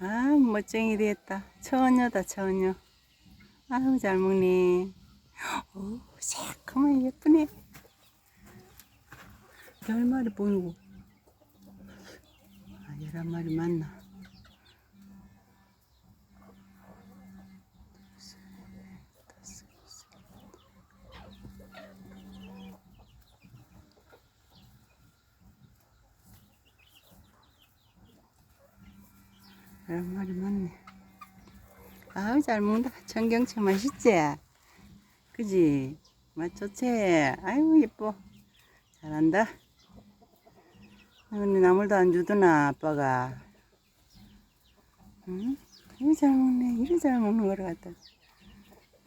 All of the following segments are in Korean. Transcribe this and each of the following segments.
아, 멋쟁이 됐다. 처녀다, 처녀. 아유, 잘 먹네. 오, 새까만 예쁘네. 열 마리 보이고. 아, 열한 마리 맞나? 열한 마리 맞네. 아우, 잘 먹는다. 청경채 맛있지? 그지? 맛 좋지? 아이고, 예뻐. 잘한다. 근데 나물도 안 주더나, 아빠가. 응? 이거 잘 먹네. 이래 잘 먹는 거를 갖다.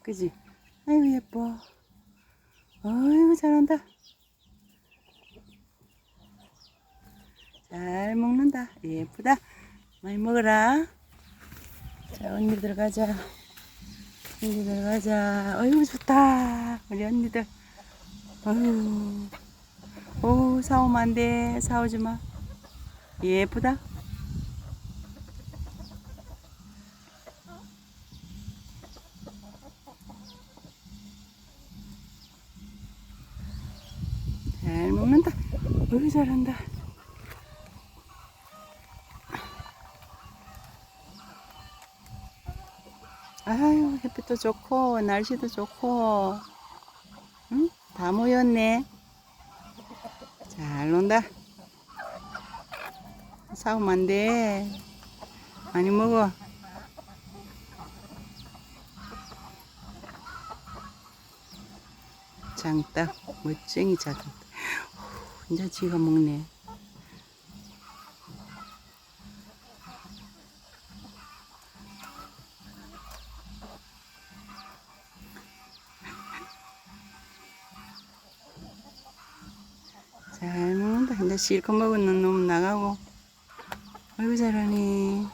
그지? 아이고, 예뻐. 어이구, 잘한다. 잘 먹는다. 예쁘다. 많이 먹어라. 자, 언니들 가자. 언니들 가자. 어이구, 좋다. 우리 언니들. 어휴. 오, 사오면 안 돼. 사오지 마. 예쁘다. 잘 먹는다. 어이, 잘한다. 아유, 햇빛도 좋고, 날씨도 좋고, 응? 다 모였네. 잘 논다. 사오면 안 돼. 많이 먹어. 장딱, 멋쟁이. 후, 이제 지가 먹네. 잘 먹는다. 이제 실컷 먹은 놈 나가고. 아이고, 잘하네.